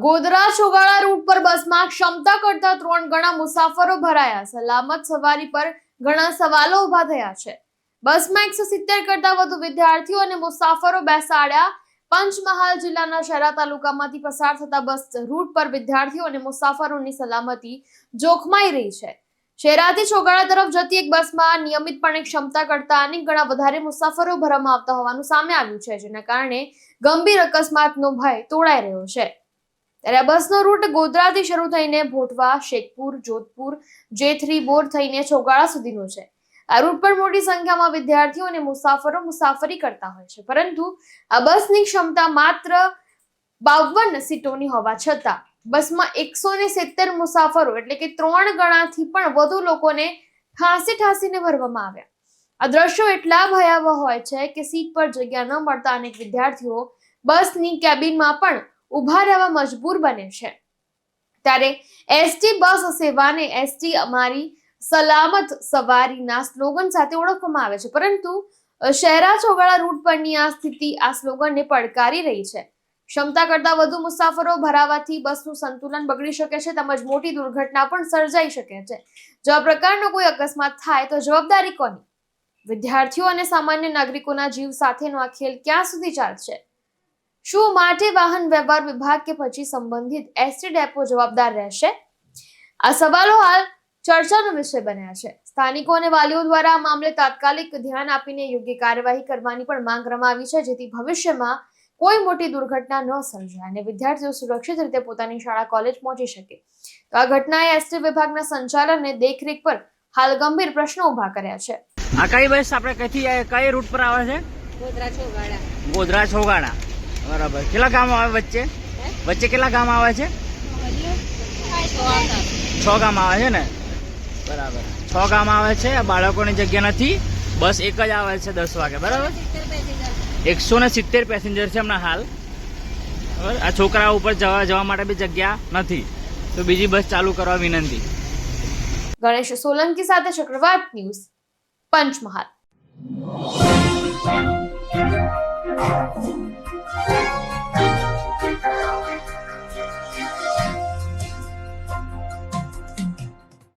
Godhra છોગાળા route પર બસમાં ક્ષમતા કરતા ત્રણ ગણા મુસાફરો ભરાયા. સલામત સવારી પર ઘણા સવાલો ઊભા થયા છે. બસમાં એકસો સિત્તેર કરતા વધુ વિદ્યાર્થીઓ અને મુસાફરો બેસાડ્યા. પંચમહાલ જિલ્લાના શહેરા તાલુકામાંથી પસાર થતા બસ રૂટ પર વિદ્યાર્થીઓ અને મુસાફરોની સલામતી જોખમાઈ રહી છે. શહેરાથી છોગાળા તરફ જતી એક બસમાં નિયમિતપણે ક્ષમતા કરતા અનેક ગણા વધારે મુસાફરો ભરવામાં આવતા હોવાનું સામે આવ્યું છે, જેના કારણે ગંભીર અકસ્માતનો ભય તોડાઈ રહ્યો છે. ત્યારે બસનો રૂટ ગોધરાથી શરૂ થઈને ભોટવા, શેખપુર, જોધપુર જે થ્રી બોર થઈને છોગાળા સુધીનો છે. આ રૂટ પર મોટી સંખ્યામાં વિદ્યાર્થીઓ અને મુસાફરો મુસાફરી કરતા હોય છે. પરંતુ આ બસની ક્ષમતા માત્ર બાવન સીટોની હોવા છતાં બસમાં એકસો ને સિત્તેર મુસાફરો એટલે કે ત્રણ ગણાથી પણ વધુ લોકોને ઠાંસી ઠાંસીને ભરવામાં આવ્યા. આ દ્રશ્યો એટલા ભયાવહ હોય છે કે સીટ પર જગ્યા ન મળતા અનેક વિદ્યાર્થીઓ બસની કેબિનમાં પણ ઊભા રહેવા મજબૂર બને છે. ત્યારે એસટી બસ સેવાને એસટી અમારી સલામત સવારીના સ્લોગન સાથે ઓળખવામાં આવે છે. પરંતુ શહેરા ચોગાળા રૂટ પરની આ સ્થિતિ, આ સ્લોગનને પડકારી રહી છે. ક્ષમતા કરતાં વધુ મુસાફરો ભરાવાથી બસનું સંતુલન બગડી શકે છે તેમજ મોટી દુર્ઘટના પણ સર્જાઈ શકે છે. જો આ પ્રકારનો કોઈ અકસ્માત થાય તો જવાબદારી કોની? વિદ્યાર્થીઓ અને સામાન્ય નાગરિકોના જીવ સાથેનો આ ખેલ ક્યાં સુધી ચાલશે? શું માટે વાહન વ્યવહાર વિભાગ કે પછી સંબંધિત એસટી ડેપો જવાબદાર રહેશે? આ સવાલો હાલ ચર્ચાનો વિષય બન્યા છે. સ્થાનિકો અને વાલીઓ દ્વારા આ મામલે તાત્કાલિક ધ્યાન આપીને યોગ્ય કાર્યવાહી કરવાની પણ માંગ કરવામાં આવી છે જેથી ભવિષ્યમાં કોઈ મોટી દુર્ઘટના ન સર્જાય અને વિદ્યાર્થીઓ સુરક્ષિત રીતે પોતાની શાળા કોલેજ પહોંચી શકે. તો આ ઘટનાએ એસટી વિભાગના સંચાલન અને દેખરેખ પર હાલ ગંભીર પ્રશ્નો ઊભા કર્યા છે. આ કઈ બસ આપણે કઈથી કઈ રૂટ પર આવે છે? ગોધરા છોગાડા ગોધરા છોગાડા બરાબર. કેટલા ગામ આવે વચ્ચે? વચ્ચે કેટલા ગામ આવે છે? છ ગામ આવે છે ને? બરાબર. છ ગામ આવે છે બાળકોની જગ્યા નથી. બસ એક જ આવે છે દસ વાગે બરાબર? એકસો ને સિત્તેર પેસેન્જર છે હમણાં હાલ. બરાબર? આ છોકરા ઉપર જવા જવા માટે બી જગ્યા નથી. તો બીજી બસ ચાલુ કરવા વિનંતી. ગણેશ સોલંકી સાથે ચક્રવાત ન્યૂઝ પંચમહાલ.